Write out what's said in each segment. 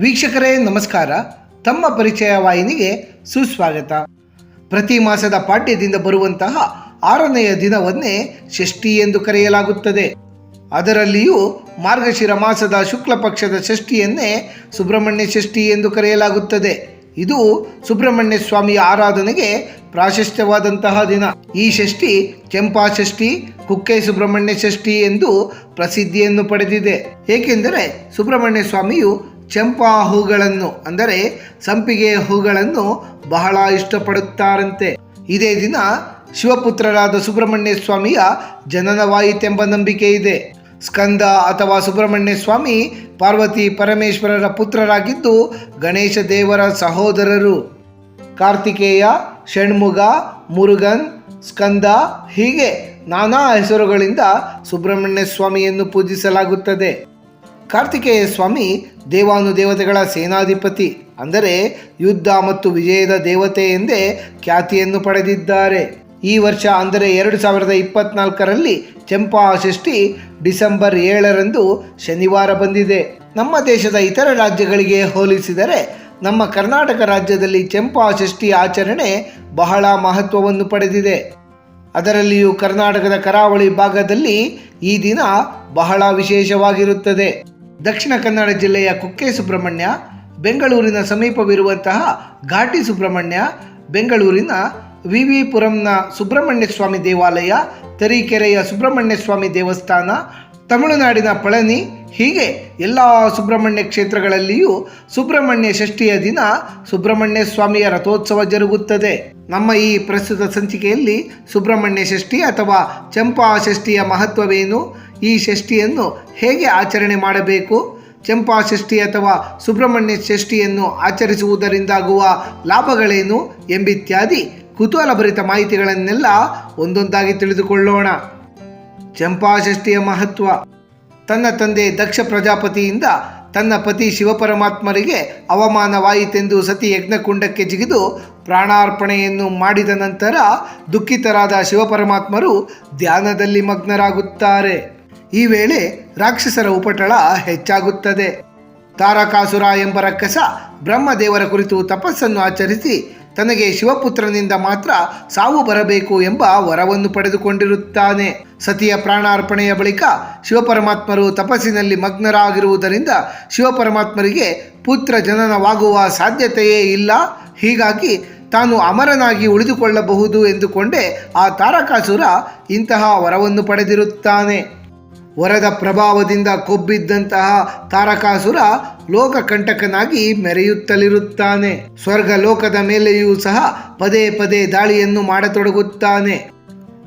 ವೀಕ್ಷಕರೇ, ನಮಸ್ಕಾರ. ತಮ್ಮ ಪರಿಚಯ ವಾಹಿನಿಗೆ ಸುಸ್ವಾಗತ. ಪ್ರತಿ ಮಾಸದ ಪಾಠ್ಯದಿಂದ ಬರುವಂತಹ ಆರನೆಯ ದಿನವನ್ನೇ ಷಷ್ಠಿ ಎಂದು ಕರೆಯಲಾಗುತ್ತದೆ. ಅದರಲ್ಲಿಯೂ ಮಾರ್ಗಶಿರ ಮಾಸದ ಶುಕ್ಲ ಪಕ್ಷದ ಷಷ್ಠಿಯನ್ನೇ ಸುಬ್ರಹ್ಮಣ್ಯ ಷಷ್ಠಿ ಎಂದು ಕರೆಯಲಾಗುತ್ತದೆ. ಇದು ಸುಬ್ರಹ್ಮಣ್ಯ ಸ್ವಾಮಿಯ ಆರಾಧನೆಗೆ ಪ್ರಾಶಸ್ತ್ಯವಾದಂತಹ ದಿನ. ಈ ಷಷ್ಠಿ ಕೆಂಪಾ ಷಷ್ಠಿ, ಕುಕ್ಕೆ ಸುಬ್ರಹ್ಮಣ್ಯ ಷಷ್ಠಿ ಎಂದು ಪ್ರಸಿದ್ಧಿಯನ್ನು ಪಡೆದಿದೆ. ಏಕೆಂದರೆ ಸುಬ್ರಹ್ಮಣ್ಯ ಸ್ವಾಮಿಯು ಚಂಪಾ ಹೂಗಳನ್ನು ಅಂದರೆ ಸಂಪಿಗೆ ಹೂಗಳನ್ನು ಬಹಳ ಇಷ್ಟಪಡುತ್ತಾರಂತೆ. ಇದೇ ದಿನ ಶಿವಪುತ್ರರಾದ ಸುಬ್ರಹ್ಮಣ್ಯ ಸ್ವಾಮಿಯ ಜನನವಾಯಿತೆಂಬ ನಂಬಿಕೆ ಇದೆ. ಸ್ಕಂದ ಅಥವಾ ಸುಬ್ರಹ್ಮಣ್ಯ ಸ್ವಾಮಿ ಪಾರ್ವತಿ ಪರಮೇಶ್ವರರ ಪುತ್ರರಾಗಿದ್ದು ಗಣೇಶ ದೇವರ ಸಹೋದರರು. ಕಾರ್ತಿಕೇಯ, ಷಣ್ಮುಗ, ಮುರುಗನ್, ಸ್ಕಂದ ಹೀಗೆ ನಾನಾ ಹೆಸರುಗಳಿಂದ ಸುಬ್ರಹ್ಮಣ್ಯ ಸ್ವಾಮಿಯನ್ನು ಪೂಜಿಸಲಾಗುತ್ತದೆ. ಕಾರ್ತಿಕೇಯ ಸ್ವಾಮಿ ದೇವಾನುದೇವತೆಗಳ ಸೇನಾಧಿಪತಿ ಅಂದರೆ ಯುದ್ಧ ಮತ್ತು ವಿಜಯದ ದೇವತೆ ಎಂದೇ ಖ್ಯಾತಿಯನ್ನು ಪಡೆದಿದ್ದಾರೆ. ಈ ವರ್ಷ ಅಂದರೆ ಎರಡು ಸಾವಿರದ ಇಪ್ಪತ್ನಾಲ್ಕರಲ್ಲಿ ಚಂಪಾ ಷಷ್ಠಿ ಡಿಸೆಂಬರ್ ಏಳರಂದು ಶನಿವಾರ ಬಂದಿದೆ. ನಮ್ಮ ದೇಶದ ಇತರ ರಾಜ್ಯಗಳಿಗೆ ಹೋಲಿಸಿದರೆ ನಮ್ಮ ಕರ್ನಾಟಕ ರಾಜ್ಯದಲ್ಲಿ ಚಂಪಾ ಷಷ್ಠಿ ಆಚರಣೆ ಬಹಳ ಮಹತ್ವವನ್ನು ಪಡೆದಿದೆ. ಅದರಲ್ಲಿಯೂ ಕರ್ನಾಟಕದ ಕರಾವಳಿ ಭಾಗದಲ್ಲಿ ಈ ದಿನ ಬಹಳ ವಿಶೇಷವಾಗಿರುತ್ತದೆ. ದಕ್ಷಿಣ ಕನ್ನಡ ಜಿಲ್ಲೆಯ ಕುಕ್ಕೆ ಸುಬ್ರಹ್ಮಣ್ಯ, ಬೆಂಗಳೂರಿನ ಸಮೀಪವಿರುವಂತಹ ಘಾಟಿ ಸುಬ್ರಹ್ಮಣ್ಯ, ಬೆಂಗಳೂರಿನ ವಿ ವಿ ಪುರಂನ ಸುಬ್ರಹ್ಮಣ್ಯ ಸ್ವಾಮಿ ದೇವಾಲಯ, ತರೀಕೆರೆಯ ಸುಬ್ರಹ್ಮಣ್ಯ ಸ್ವಾಮಿ ದೇವಸ್ಥಾನ, ತಮಿಳುನಾಡಿನ ಪಳನಿ, ಹೀಗೆ ಎಲ್ಲ ಸುಬ್ರಹ್ಮಣ್ಯ ಕ್ಷೇತ್ರಗಳಲ್ಲಿಯೂ ಸುಬ್ರಹ್ಮಣ್ಯ ಷಷ್ಠಿಯ ದಿನ ಸುಬ್ರಹ್ಮಣ್ಯ ಸ್ವಾಮಿಯ ರಥೋತ್ಸವ ಜರುಗುತ್ತದೆ. ನಮ್ಮ ಈ ಪ್ರಸ್ತುತ ಸಂಚಿಕೆಯಲ್ಲಿ ಸುಬ್ರಹ್ಮಣ್ಯ ಷಷ್ಠಿ ಅಥವಾ ಚಂಪಾ ಷಷ್ಠಿಯ ಮಹತ್ವವೇನು? ಈ ಷಷ್ಠಿಯನ್ನು ಹೇಗೆ ಆಚರಣೆ ಮಾಡಬೇಕು? ಚಂಪಾ ಷಷ್ಠಿ ಅಥವಾ ಸುಬ್ರಹ್ಮಣ್ಯ ಷಷ್ಠಿಯನ್ನು ಆಚರಿಸುವುದರಿಂದಾಗುವ ಲಾಭಗಳೇನು ಎಂಬಿತ್ಯಾದಿ ಕುತೂಹಲಭರಿತ ಮಾಹಿತಿಗಳನ್ನೆಲ್ಲ ಒಂದೊಂದಾಗಿ ತಿಳಿದುಕೊಳ್ಳೋಣ. ಚಂಪಾ ಷಷ್ಠಿಯ ಮಹತ್ವ. ತನ್ನ ತಂದೆ ದಕ್ಷ ಪ್ರಜಾಪತಿಯಿಂದ ತನ್ನ ಪತಿ ಶಿವಪರಮಾತ್ಮರಿಗೆ ಅವಮಾನವಾಯಿತೆಂದು ಸತಿ ಯಜ್ಞಕುಂಡಕ್ಕೆ ಜಿಗಿದು ಪ್ರಾಣಾರ್ಪಣೆಯನ್ನು ಮಾಡಿದ ನಂತರ ದುಃಖಿತರಾದ ಶಿವಪರಮಾತ್ಮರು ಧ್ಯಾನದಲ್ಲಿ ಮಗ್ನರಾಗುತ್ತಾರೆ. ಈ ವೇಳೆ ರಾಕ್ಷಸರ ಉಪಟಳ ಹೆಚ್ಚಾಗುತ್ತದೆ. ತಾರಕಾಸುರ ಎಂಬ ರಕ್ಕಸ ಬ್ರಹ್ಮದೇವರ ಕುರಿತು ತಪಸ್ಸನ್ನು ಆಚರಿಸಿ ತನಗೆ ಶಿವಪುತ್ರನಿಂದ ಮಾತ್ರ ಸಾವು ಬರಬೇಕು ಎಂಬ ವರವನ್ನು ಪಡೆದುಕೊಂಡಿರುತ್ತಾನೆ. ಸತಿಯ ಪ್ರಾಣಾರ್ಪಣೆಯ ಬಳಿಕ ಶಿವಪರಮಾತ್ಮರು ತಪಸ್ಸಿನಲ್ಲಿ ಮಗ್ನರಾಗಿರುವುದರಿಂದ ಶಿವಪರಮಾತ್ಮರಿಗೆ ಪುತ್ರ ಜನನವಾಗುವ ಸಾಧ್ಯತೆಯೇ ಇಲ್ಲ. ಹೀಗಾಗಿ ತಾನು ಅಮರನಾಗಿ ಉಳಿದುಕೊಳ್ಳಬಹುದು ಎಂದುಕೊಂಡೇ ಆ ತಾರಕಾಸುರ ಇಂತಹ ವರವನ್ನು ಪಡೆದಿರುತ್ತಾನೆ. ವರದ ಪ್ರಭಾವದಿಂದ ಕೊಬ್ಬಿದ್ದಂತಹ ತಾರಕಾಸುರ ಲೋಕಕಂಟಕನಾಗಿ ಮೆರೆಯುತ್ತಲಿರುತ್ತಾನೆ. ಸ್ವರ್ಗ ಲೋಕದ ಮೇಲೆಯೂ ಸಹ ಪದೇ ಪದೇ ದಾಳಿಯನ್ನು ಮಾಡತೊಡಗುತ್ತಾನೆ.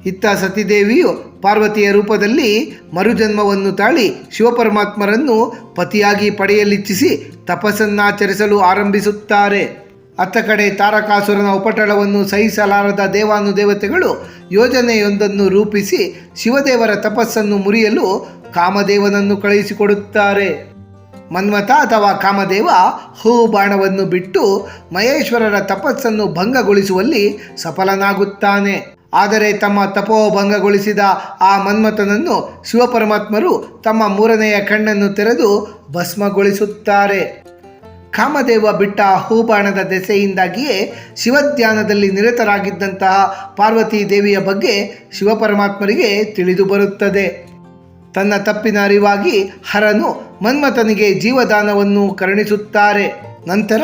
ಇತ್ತ ಸತಿದೇವಿಯು ಪಾರ್ವತಿಯ ರೂಪದಲ್ಲಿ ಮರುಜನ್ಮವನ್ನು ತಾಳಿ ಶಿವಪರಮಾತ್ಮರನ್ನು ಪತಿಯಾಗಿ ಪಡೆಯಲಿಚ್ಛಿಸಿ ತಪಸ್ಸನ್ನಾಚರಿಸಲು ಆರಂಭಿಸುತ್ತಾರೆ. ಅತ್ತ ಕಡೆ ತಾರಕಾಸುರನ ಉಪಟಳವನ್ನು ಸಹಿಸಲಾರದ ದೇವಾನುದೇವತೆಗಳು ಯೋಜನೆಯೊಂದನ್ನು ರೂಪಿಸಿ ಶಿವದೇವರ ತಪಸ್ಸನ್ನು ಮುರಿಯಲು ಕಾಮದೇವನನ್ನು ಕಳುಹಿಸಿಕೊಡುತ್ತಾರೆ. ಮನ್ಮಥ ಅಥವಾ ಕಾಮದೇವ ಹೂ ಬಾಣವನ್ನು ಬಿಟ್ಟು ಮಹೇಶ್ವರರ ತಪಸ್ಸನ್ನು ಭಂಗಗೊಳಿಸುವಲ್ಲಿ ಸಫಲನಾಗುತ್ತಾನೆ. ಆದರೆ ತಮ್ಮ ತಪೋಭಂಗಗೊಳಿಸಿದ ಆ ಮನ್ಮಥನನ್ನು ಶಿವಪರಮಾತ್ಮರು ತಮ್ಮ ಮೂರನೆಯ ಕಣ್ಣನ್ನು ತೆರೆದು ಭಸ್ಮಗೊಳಿಸುತ್ತಾರೆ. ಕಾಮದೇವ ಬಿಟ್ಟ ಹೂಬಾಣದ ದೆಸೆಯಿಂದಾಗಿಯೇ ಶಿವಧ್ಯಾನದಲ್ಲಿ ನಿರತರಾಗಿದ್ದಂತಹ ಪಾರ್ವತಿ ದೇವಿಯ ಬಗ್ಗೆ ಶಿವಪರಮಾತ್ಮರಿಗೆ ತಿಳಿದು ಬರುತ್ತದೆ. ತನ್ನ ತಪ್ಪಿನ ಅರಿವಾಗಿ ಹರನು ಮನ್ಮಥನಿಗೆ ಜೀವದಾನವನ್ನು ಕರುಣಿಸುತ್ತಾರೆ. ನಂತರ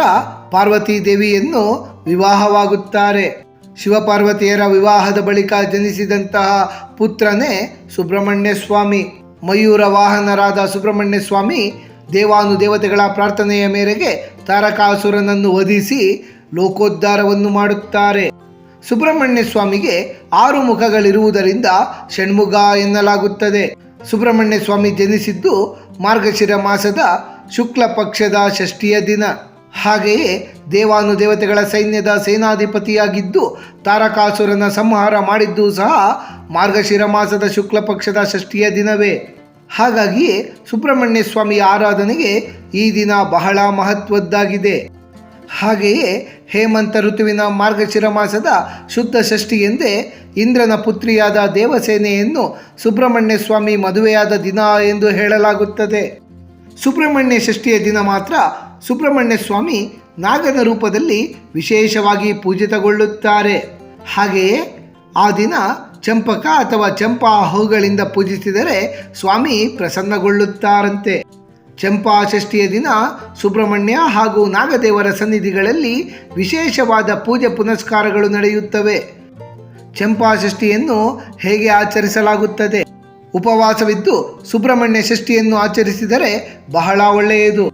ಪಾರ್ವತಿ ದೇವಿಯನ್ನು ವಿವಾಹವಾಗುತ್ತಾರೆ. ಶಿವಪಾರ್ವತಿಯರ ವಿವಾಹದ ಬಳಿಕ ಜನಿಸಿದಂತಹ ಪುತ್ರನೇ ಸುಬ್ರಹ್ಮಣ್ಯ ಸ್ವಾಮಿ ಮಯೂರ ವಾಹನರಾದ ಸುಬ್ರಹ್ಮಣ್ಯ ಸ್ವಾಮಿ ದೇವಾನುದೇವತೆಗಳ ಪ್ರಾರ್ಥನೆಯ ಮೇರೆಗೆ ತಾರಕಾಸುರನನ್ನು ವಧಿಸಿ ಲೋಕೋದ್ಧಾರವನ್ನು ಮಾಡುತ್ತಾರೆ. ಸುಬ್ರಹ್ಮಣ್ಯ ಸ್ವಾಮಿಗೆ ಆರು ಮುಖಗಳಿರುವುದರಿಂದ ಷಣ್ಮುಗ ಎನ್ನಲಾಗುತ್ತದೆ. ಸುಬ್ರಹ್ಮಣ್ಯ ಸ್ವಾಮಿ ಜನಿಸಿದ್ದು ಮಾರ್ಗಶಿರ ಮಾಸದ ಶುಕ್ಲ ಪಕ್ಷದ ಷಷ್ಠಿಯ ದಿನ. ಹಾಗೆಯೇ ದೇವಾನುದೇವತೆಗಳ ಸೈನ್ಯದ ಸೇನಾಧಿಪತಿಯಾಗಿದ್ದು ತಾರಕಾಸುರನ ಸಂಹಾರ ಮಾಡಿದ್ದು ಸಹ ಮಾರ್ಗಶಿರ ಮಾಸದ ಶುಕ್ಲ ಪಕ್ಷದ ಷಷ್ಠಿಯ ದಿನವೇ. ಹಾಗಾಗಿಯೇ ಸುಬ್ರಹ್ಮಣ್ಯ ಸ್ವಾಮಿಯ ಆರಾಧನೆಗೆ ಈ ದಿನ ಬಹಳ ಮಹತ್ವದ್ದಾಗಿದೆ. ಹಾಗೆಯೇ ಹೇಮಂತ ಋತುವಿನ ಮಾರ್ಗಶಿರ ಮಾಸದ ಶುದ್ಧ ಷಷ್ಠಿ ಎಂದೇ ಇಂದ್ರನ ಪುತ್ರಿಯಾದ ದೇವಸೇನೆಯನ್ನು ಸುಬ್ರಹ್ಮಣ್ಯ ಸ್ವಾಮಿ ಮದುವೆಯಾದ ದಿನ ಎಂದು ಹೇಳಲಾಗುತ್ತದೆ. ಸುಬ್ರಹ್ಮಣ್ಯ ಷಷ್ಠಿಯ ದಿನ ಮಾತ್ರ ಸುಬ್ರಹ್ಮಣ್ಯ ಸ್ವಾಮಿ ನಾಗನ ರೂಪದಲ್ಲಿ ವಿಶೇಷವಾಗಿ ಪೂಜಿತಗೊಳ್ಳುತ್ತಾರೆ. ಹಾಗೆಯೇ ಆ ದಿನ ಚಂಪಕ ಅಥವಾ ಚಂಪಾ ಹೂಗಳಿಂದ ಪೂಜಿಸಿದರೆ ಸ್ವಾಮಿ ಪ್ರಸನ್ನಗೊಳ್ಳುತ್ತಾರಂತೆ. ಚಂಪಾ ಷಷ್ಠಿಯ ದಿನ ಸುಬ್ರಹ್ಮಣ್ಯ ಹಾಗೂ ನಾಗದೇವರ ಸನ್ನಿಧಿಗಳಲ್ಲಿ ವಿಶೇಷವಾದ ಪೂಜೆ ಪುನಸ್ಕಾರಗಳು ನಡೆಯುತ್ತವೆ. ಚಂಪಾ ಷಷ್ಠಿಯನ್ನು ಹೇಗೆ ಆಚರಿಸಲಾಗುತ್ತದೆ? ಉಪವಾಸವಿದ್ದು ಸುಬ್ರಹ್ಮಣ್ಯ ಷಷ್ಠಿಯನ್ನು ಆಚರಿಸಿದರೆ ಬಹಳ ಒಳ್ಳೆಯದು.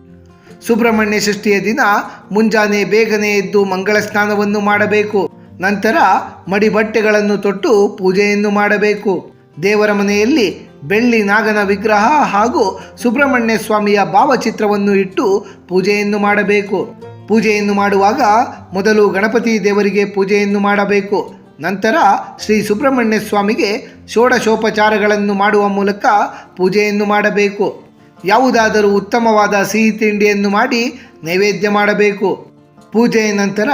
ಸುಬ್ರಹ್ಮಣ್ಯ ಷಷ್ಠಿಯ ದಿನ ಮುಂಜಾನೆ ಬೇಗನೆ ಎದ್ದು ಮಂಗಳ ಸ್ನಾನವನ್ನು ಮಾಡಬೇಕು. ನಂತರ ಮಡಿ ಬಟ್ಟೆಗಳನ್ನು ತೊಟ್ಟು ಪೂಜೆಯನ್ನು ಮಾಡಬೇಕು. ದೇವರ ಮನೆಯಲ್ಲಿ ಬೆಳ್ಳಿ ನಾಗನ ವಿಗ್ರಹ ಹಾಗೂ ಸುಬ್ರಹ್ಮಣ್ಯ ಸ್ವಾಮಿಯ ಭಾವಚಿತ್ರವನ್ನು ಇಟ್ಟು ಪೂಜೆಯನ್ನು ಮಾಡಬೇಕು. ಪೂಜೆಯನ್ನು ಮಾಡುವಾಗ ಮೊದಲು ಗಣಪತಿ ದೇವರಿಗೆ ಪೂಜೆಯನ್ನು ಮಾಡಬೇಕು. ನಂತರ ಶ್ರೀ ಸುಬ್ರಹ್ಮಣ್ಯ ಸ್ವಾಮಿಗೆ ಷೋಡಶೋಪಚಾರಗಳನ್ನು ಮಾಡುವ ಮೂಲಕ ಪೂಜೆಯನ್ನು ಮಾಡಬೇಕು. ಯಾವುದಾದರೂ ಉತ್ತಮವಾದ ಸಿಹಿ ತಿಂಡಿಯನ್ನು ಮಾಡಿ ನೈವೇದ್ಯ ಮಾಡಬೇಕು. ಪೂಜೆಯ ನಂತರ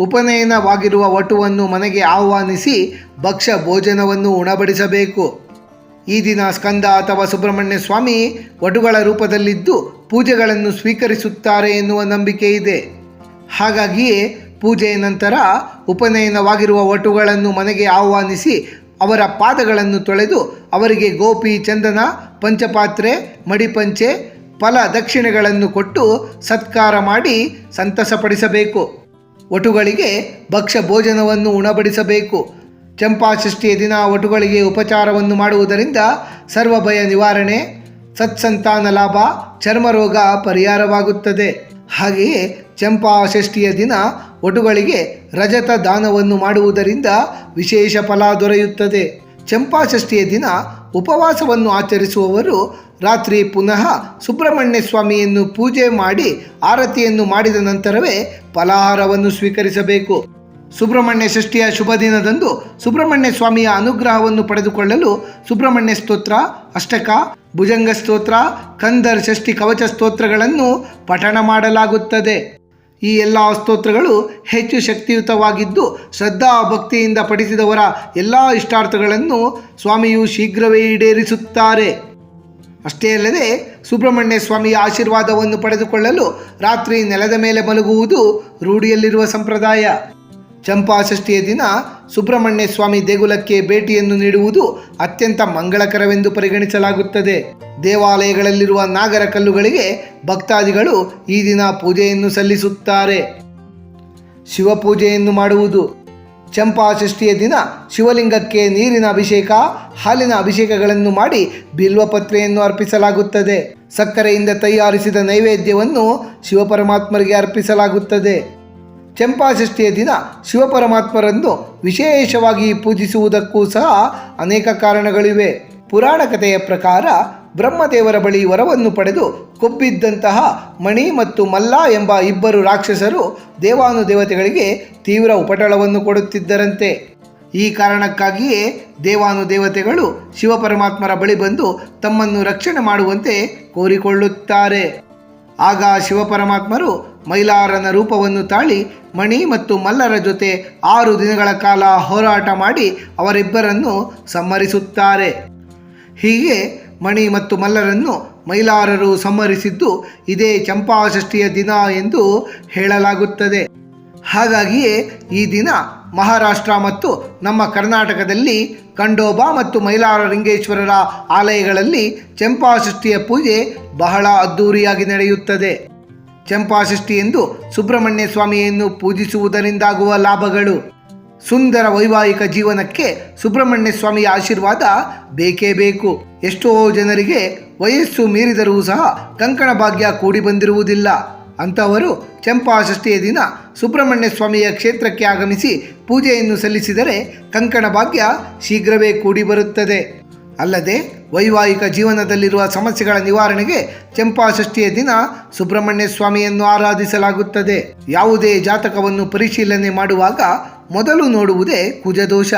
ಉಪನಯನವಾಗಿರುವ ವಟುವನ್ನು ಮನೆಗೆ ಆಹ್ವಾನಿಸಿ ಭಕ್ಷ್ಯ ಭೋಜನವನ್ನು ಉಣಬಡಿಸಬೇಕು. ಈ ದಿನ ಸ್ಕಂದ ಅಥವಾ ಸುಬ್ರಹ್ಮಣ್ಯ ಸ್ವಾಮಿ ವಟುಗಳ ರೂಪದಲ್ಲಿದ್ದು ಪೂಜೆಗಳನ್ನು ಸ್ವೀಕರಿಸುತ್ತಾರೆ ಎನ್ನುವ ನಂಬಿಕೆ ಇದೆ. ಹಾಗಾಗಿಯೇ ಪೂಜೆಯ ನಂತರ ಉಪನಯನವಾಗಿರುವ ವಟುಗಳನ್ನು ಮನೆಗೆ ಆಹ್ವಾನಿಸಿ ಅವರ ಪಾದಗಳನ್ನು ತೊಳೆದು ಅವರಿಗೆ ಗೋಪಿ ಚಂದನ, ಪಂಚಪಾತ್ರೆ, ಮಡಿಪಂಚೆ ಫಲ ದಕ್ಷಿಣೆಗಳನ್ನು ಕೊಟ್ಟು ಸತ್ಕಾರ ಮಾಡಿ ಸಂತಸಪಡಿಸಬೇಕು. ವಟುಗಳಿಗೆ ಭಕ್ಷ್ಯ ಭೋಜನವನ್ನು ಉಣಬಡಿಸಬೇಕು. ಚಂಪಾಷಷ್ಠಿಯ ದಿನ ವಟುಗಳಿಗೆ ಉಪಚಾರವನ್ನು ಮಾಡುವುದರಿಂದ ಸರ್ವಭಯ ನಿವಾರಣೆ, ಸತ್ಸಂತಾನ ಲಾಭ, ಚರ್ಮರೋಗ ಪರಿಹಾರವಾಗುತ್ತದೆ. ಹಾಗೆಯೇ ಚಂಪಾಷಷ್ಠಿಯ ದಿನ ವಟುಗಳಿಗೆ ರಜತ ದಾನವನ್ನು ಮಾಡುವುದರಿಂದ ವಿಶೇಷ ಫಲ ದೊರೆಯುತ್ತದೆ. ಚಂಪಾಷಷ್ಠಿಯ ದಿನ ಉಪವಾಸವನ್ನು ಆಚರಿಸುವವರು ರಾತ್ರಿ ಪುನಃ ಸುಬ್ರಹ್ಮಣ್ಯ ಸ್ವಾಮಿಯನ್ನು ಪೂಜೆ ಮಾಡಿ ಆರತಿಯನ್ನು ಮಾಡಿದ ನಂತರವೇ ಫಲಾಹಾರವನ್ನು ಸ್ವೀಕರಿಸಬೇಕು. ಸುಬ್ರಹ್ಮಣ್ಯ ಷಷ್ಠಿಯ ಶುಭ ದಿನದಂದು ಸುಬ್ರಹ್ಮಣ್ಯ ಸ್ವಾಮಿಯ ಅನುಗ್ರಹವನ್ನು ಪಡೆದುಕೊಳ್ಳಲು ಸುಬ್ರಹ್ಮಣ್ಯ ಸ್ತೋತ್ರ, ಅಷ್ಟಕ, ಭುಜಂಗ ಸ್ತೋತ್ರ, ಕಂದರ್ ಷಷ್ಠಿ ಕವಚ ಸ್ತೋತ್ರಗಳನ್ನು ಪಠಣ ಮಾಡಲಾಗುತ್ತದೆ. ಈ ಎಲ್ಲ ಸ್ತೋತ್ರಗಳು ಹೆಚ್ಚು ಶಕ್ತಿಯುತವಾಗಿದ್ದು ಶ್ರದ್ಧಾ ಭಕ್ತಿಯಿಂದ ಪಠಿಸಿದವರ ಎಲ್ಲ ಇಷ್ಟಾರ್ಥಗಳನ್ನು ಸ್ವಾಮಿಯು ಶೀಘ್ರವೇ ಈಡೇರಿಸುತ್ತಾರೆ. ಅಷ್ಟೇ ಅಲ್ಲದೆ ಸುಬ್ರಹ್ಮಣ್ಯ ಸ್ವಾಮಿಯ ಆಶೀರ್ವಾದವನ್ನು ಪಡೆದುಕೊಳ್ಳಲು ರಾತ್ರಿ ನೆಲದ ಮೇಲೆ ಮಲಗುವುದು ರೂಢಿಯಲ್ಲಿರುವ ಸಂಪ್ರದಾಯ. ಚಂಪಾಷಷ್ಠಿಯ ದಿನ ಸುಬ್ರಹ್ಮಣ್ಯ ಸ್ವಾಮಿ ದೇಗುಲಕ್ಕೆ ಭೇಟಿಯನ್ನು ನೀಡುವುದು ಅತ್ಯಂತ ಮಂಗಳಕರವೆಂದು ಪರಿಗಣಿಸಲಾಗುತ್ತದೆ. ದೇವಾಲಯಗಳಲ್ಲಿರುವ ನಾಗರ ಕಲ್ಲುಗಳಿಗೆ ಭಕ್ತಾದಿಗಳು ಈ ದಿನ ಪೂಜೆಯನ್ನು ಸಲ್ಲಿಸುತ್ತಾರೆ. ಶಿವಪೂಜೆಯನ್ನು ಮಾಡುವುದು. ಚಂಪಾಷಷ್ಠಿಯ ದಿನ ಶಿವಲಿಂಗಕ್ಕೆ ನೀರಿನ ಅಭಿಷೇಕ, ಹಾಲಿನ ಅಭಿಷೇಕಗಳನ್ನು ಮಾಡಿ ಬಿಲ್ವಪತ್ರೆಯನ್ನು ಅರ್ಪಿಸಲಾಗುತ್ತದೆ. ಸಕ್ಕರೆಯಿಂದ ತಯಾರಿಸಿದ ನೈವೇದ್ಯವನ್ನು ಶಿವಪರಮಾತ್ಮರಿಗೆ ಅರ್ಪಿಸಲಾಗುತ್ತದೆ. ಚಂಪಾಷಷ್ಠಿಯ ದಿನ ಶಿವಪರಮಾತ್ಮರನ್ನು ವಿಶೇಷವಾಗಿ ಪೂಜಿಸುವುದಕ್ಕೂ ಸಹ ಅನೇಕ ಕಾರಣಗಳಿವೆ. ಪುರಾಣ ಕಥೆಯ ಪ್ರಕಾರ ಬ್ರಹ್ಮದೇವರ ಬಳಿ ವರವನ್ನು ಪಡೆದು ಕೊಬ್ಬಿದ್ದಂತಹ ಮಣಿ ಮತ್ತು ಮಲ್ಲ ಎಂಬ ಇಬ್ಬರು ರಾಕ್ಷಸರು ದೇವಾನುದೇವತೆಗಳಿಗೆ ತೀವ್ರ ಉಪಟಳವನ್ನು ಕೊಡುತ್ತಿದ್ದರಂತೆ. ಈ ಕಾರಣಕ್ಕಾಗಿಯೇ ದೇವಾನುದೇವತೆಗಳು ಶಿವಪರಮಾತ್ಮರ ಬಳಿ ಬಂದು ತಮ್ಮನ್ನು ರಕ್ಷಣೆ ಮಾಡುವಂತೆ ಕೋರಿಕೊಳ್ಳುತ್ತಾರೆ. ಆಗ ಶಿವಪರಮಾತ್ಮರು ಮೈಲಾರನ ರೂಪವನ್ನು ತಾಳಿ ಮಣಿ ಮತ್ತು ಮಲ್ಲರ ಜೊತೆ ಆರು ದಿನಗಳ ಕಾಲ ಹೋರಾಟ ಮಾಡಿ ಅವರಿಬ್ಬರನ್ನು ಸಮ್ಮರಿಸುತ್ತಾರೆ ಹೀಗೆ ಮಣಿ ಮತ್ತು ಮಲ್ಲರನ್ನು ಮೈಲಾರರು ಸಂಹರಿಸಿದ್ದು ಇದೇ ಚಂಪಾಷಷ್ಠಿಯ ದಿನ ಎಂದು ಹೇಳಲಾಗುತ್ತದೆ. ಹಾಗಾಗಿಯೇ ಈ ದಿನ ಮಹಾರಾಷ್ಟ್ರ ಮತ್ತು ನಮ್ಮ ಕರ್ನಾಟಕದಲ್ಲಿ ಖಂಡೋಬಾ ಮತ್ತು ಮೈಲಾರ ಲಿಂಗೇಶ್ವರರ ಆಲಯಗಳಲ್ಲಿ ಚಂಪಾಷಷ್ಠಿಯ ಪೂಜೆ ಬಹಳ ಅದ್ಧೂರಿಯಾಗಿ ನಡೆಯುತ್ತದೆ. ಚಂಪಾಷಷ್ಠಿ ಎಂದು ಸುಬ್ರಹ್ಮಣ್ಯ ಸ್ವಾಮಿಯನ್ನು ಪೂಜಿಸುವುದರಿಂದಾಗುವ ಲಾಭಗಳು. ಸುಂದರ ವೈವಾಹಿಕ ಜೀವನಕ್ಕೆ ಸುಬ್ರಹ್ಮಣ್ಯ ಸ್ವಾಮಿಯ ಆಶೀರ್ವಾದ ಬೇಕೇ ಬೇಕು. ಎಷ್ಟೋ ಜನರಿಗೆ ವಯಸ್ಸು ಮೀರಿದರೂ ಸಹ ಕಂಕಣ ಭಾಗ್ಯ ಕೂಡಿ ಬಂದಿರುವುದಿಲ್ಲ. ಅಂತವರು ಚಂಪಾಷಷ್ಠಿಯ ದಿನ ಸುಬ್ರಹ್ಮಣ್ಯ ಸ್ವಾಮಿಯ ಕ್ಷೇತ್ರಕ್ಕೆ ಆಗಮಿಸಿ ಪೂಜೆಯನ್ನು ಸಲ್ಲಿಸಿದರೆ ಕಂಕಣ ಭಾಗ್ಯ ಶೀಘ್ರವೇ ಕೂಡಿ ಬರುತ್ತದೆ. ಅಲ್ಲದೆ ವೈವಾಹಿಕ ಜೀವನದಲ್ಲಿರುವ ಸಮಸ್ಯೆಗಳ ನಿವಾರಣೆಗೆ ಚಂಪಾಷಷ್ಠಿಯ ದಿನ ಸುಬ್ರಹ್ಮಣ್ಯ ಸ್ವಾಮಿಯನ್ನು ಆರಾಧಿಸಲಾಗುತ್ತದೆ. ಯಾವುದೇ ಜಾತಕವನ್ನು ಪರಿಶೀಲನೆ ಮಾಡುವಾಗ ಮೊದಲು ನೋಡುವುದೇ ಕುಜದೋಷ.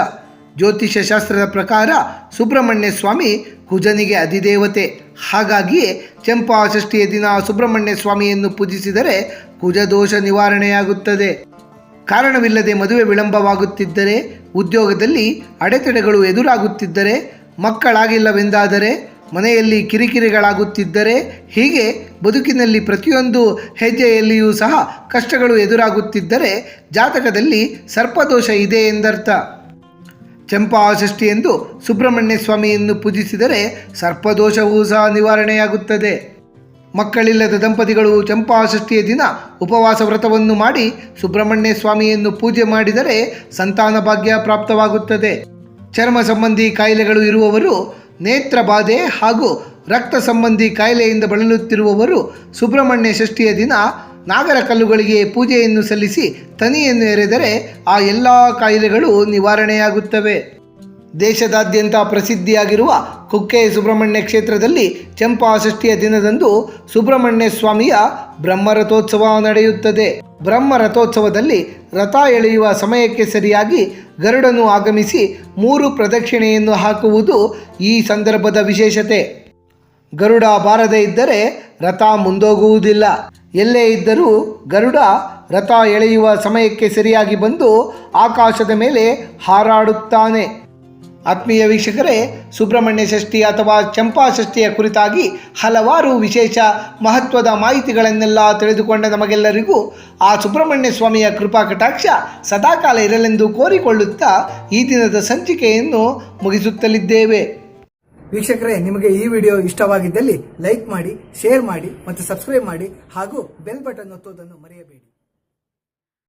ಜ್ಯೋತಿಷ್ಯ ಶಾಸ್ತ್ರದ ಪ್ರಕಾರ ಸುಬ್ರಹ್ಮಣ್ಯ ಸ್ವಾಮಿ ಕುಜನಿಗೆ ಅಧಿದೇವತೆ. ಹಾಗಾಗಿಯೇ ಚಂಪಾಷಷ್ಠಿಯ ದಿನ ಸುಬ್ರಹ್ಮಣ್ಯ ಸ್ವಾಮಿಯನ್ನು ಪೂಜಿಸಿದರೆ ಕುಜದೋಷ ನಿವಾರಣೆಯಾಗುತ್ತದೆ. ಕಾರಣವಿಲ್ಲದೆ ಮದುವೆ ವಿಳಂಬವಾಗುತ್ತಿದ್ದರೆ, ಉದ್ಯೋಗದಲ್ಲಿ ಅಡೆತಡೆಗಳು ಎದುರಾಗುತ್ತಿದ್ದರೆ, ಮಕ್ಕಳಾಗಿಲ್ಲವೆಂದಾದರೆ ಮನೆಯಲ್ಲಿ ಕಿರಿಕಿರಿಗಳಾಗುತ್ತಿದ್ದರೆ ಹೀಗೆ ಬದುಕಿನಲ್ಲಿ ಪ್ರತಿಯೊಂದು ಹೆಜ್ಜೆಯಲ್ಲಿಯೂ ಸಹ ಕಷ್ಟಗಳು ಎದುರಾಗುತ್ತಿದ್ದರೆ ಜಾತಕದಲ್ಲಿ ಸರ್ಪದೋಷ ಇದೆ ಎಂದರ್ಥ. ಚಂಪಾ ಷಷ್ಠಿ ಎಂದು ಸುಬ್ರಹ್ಮಣ್ಯ ಸ್ವಾಮಿಯನ್ನು ಪೂಜಿಸಿದರೆ ಸರ್ಪದೋಷವೂ ಸಹ ನಿವಾರಣೆಯಾಗುತ್ತದೆ. ಮಕ್ಕಳಿಲ್ಲದ ದಂಪತಿಗಳು ಚಂಪಾಷಷ್ಠಿಯ ದಿನ ಉಪವಾಸ ವ್ರತವನ್ನು ಮಾಡಿ ಸುಬ್ರಹ್ಮಣ್ಯ ಸ್ವಾಮಿಯನ್ನು ಪೂಜೆ ಮಾಡಿದರೆ ಸಂತಾನ ಭಾಗ್ಯ ಪ್ರಾಪ್ತವಾಗುತ್ತದೆ. ಚರ್ಮ ಸಂಬಂಧಿ ಕಾಯಿಲೆಗಳು ಇರುವವರು ನೇತ್ರ ಬಾಧೆ ಹಾಗೂ ರಕ್ತ ಸಂಬಂಧಿ ಕಾಯಿಲೆಯಿಂದ ಬಳಲುತ್ತಿರುವವರು ಸುಬ್ರಹ್ಮಣ್ಯ ಷಷ್ಠಿಯ ದಿನ ನಾಗರ ಕಲ್ಲುಗಳಿಗೆ ಪೂಜೆಯನ್ನು ಸಲ್ಲಿಸಿ ತನಿಯನ್ನು ಎರೆದರೆ ಆ ಎಲ್ಲ ಕಾಯಿಲೆಗಳು ನಿವಾರಣೆಯಾಗುತ್ತವೆ. ದೇಶದಾದ್ಯಂತ ಪ್ರಸಿದ್ಧಿಯಾಗಿರುವ ಕುಕ್ಕೆ ಸುಬ್ರಹ್ಮಣ್ಯ ಕ್ಷೇತ್ರದಲ್ಲಿ ಚಂಪಾ ಷಷ್ಠಿಯ ದಿನದಂದು ಸುಬ್ರಹ್ಮಣ್ಯ ಸ್ವಾಮಿಯ ಬ್ರಹ್ಮರಥೋತ್ಸವ ನಡೆಯುತ್ತದೆ. ಬ್ರಹ್ಮರಥೋತ್ಸವದಲ್ಲಿ ರಥ ಎಳೆಯುವ ಸಮಯಕ್ಕೆ ಸರಿಯಾಗಿ ಗರುಡನು ಆಗಮಿಸಿ ಮೂರು ಪ್ರದಕ್ಷಿಣೆಯನ್ನು ಹಾಕುವುದು ಈ ಸಂದರ್ಭದ ವಿಶೇಷತೆ. ಗರುಡ ಬಾರದೇ ಇದ್ದರೆ ರಥ ಮುಂದೋಗುವುದಿಲ್ಲ. ಎಲ್ಲೇ ಇದ್ದರೂ ಗರುಡ ರಥ ಎಳೆಯುವ ಸಮಯಕ್ಕೆ ಸರಿಯಾಗಿ ಬಂದು ಆಕಾಶದ ಮೇಲೆ ಹಾರಾಡುತ್ತಾನೆ. ಆತ್ಮೀಯ ವೀಕ್ಷಕರೇ, ಸುಬ್ರಹ್ಮಣ್ಯ ಷಷ್ಠಿ ಅಥವಾ ಚಂಪಾ ಷಷ್ಠಿಯ ಕುರಿತಾಗಿ ಹಲವಾರು ವಿಶೇಷ ಮಹತ್ವದ ಮಾಹಿತಿಗಳನ್ನೆಲ್ಲ ತಿಳಿದುಕೊಂಡ ನಮಗೆಲ್ಲರಿಗೂ ಆ ಸುಬ್ರಹ್ಮಣ್ಯ ಸ್ವಾಮಿಯ ಕೃಪಾ ಕಟಾಕ್ಷ ಸದಾಕಾಲ ಇರಲೆಂದು ಕೋರಿಕೊಳ್ಳುತ್ತಾ ಈ ದಿನದ ಸಂಚಿಕೆಯನ್ನು ಮುಗಿಸುತ್ತಲಿದ್ದೇವೆ. ವೀಕ್ಷಕರೇ, ನಿಮಗೆ ಈ ವಿಡಿಯೋ ಇಷ್ಟವಾಗಿದ್ದಲ್ಲಿ ಲೈಕ್ ಮಾಡಿ, ಶೇರ್ ಮಾಡಿ ಮತ್ತು ಸಬ್ಸ್ಕ್ರೈಬ್ ಮಾಡಿ ಹಾಗೂ ಬೆಲ್ ಬಟನ್ ಒತ್ತುವುದನ್ನು ಮರೆಯಬೇಡಿ.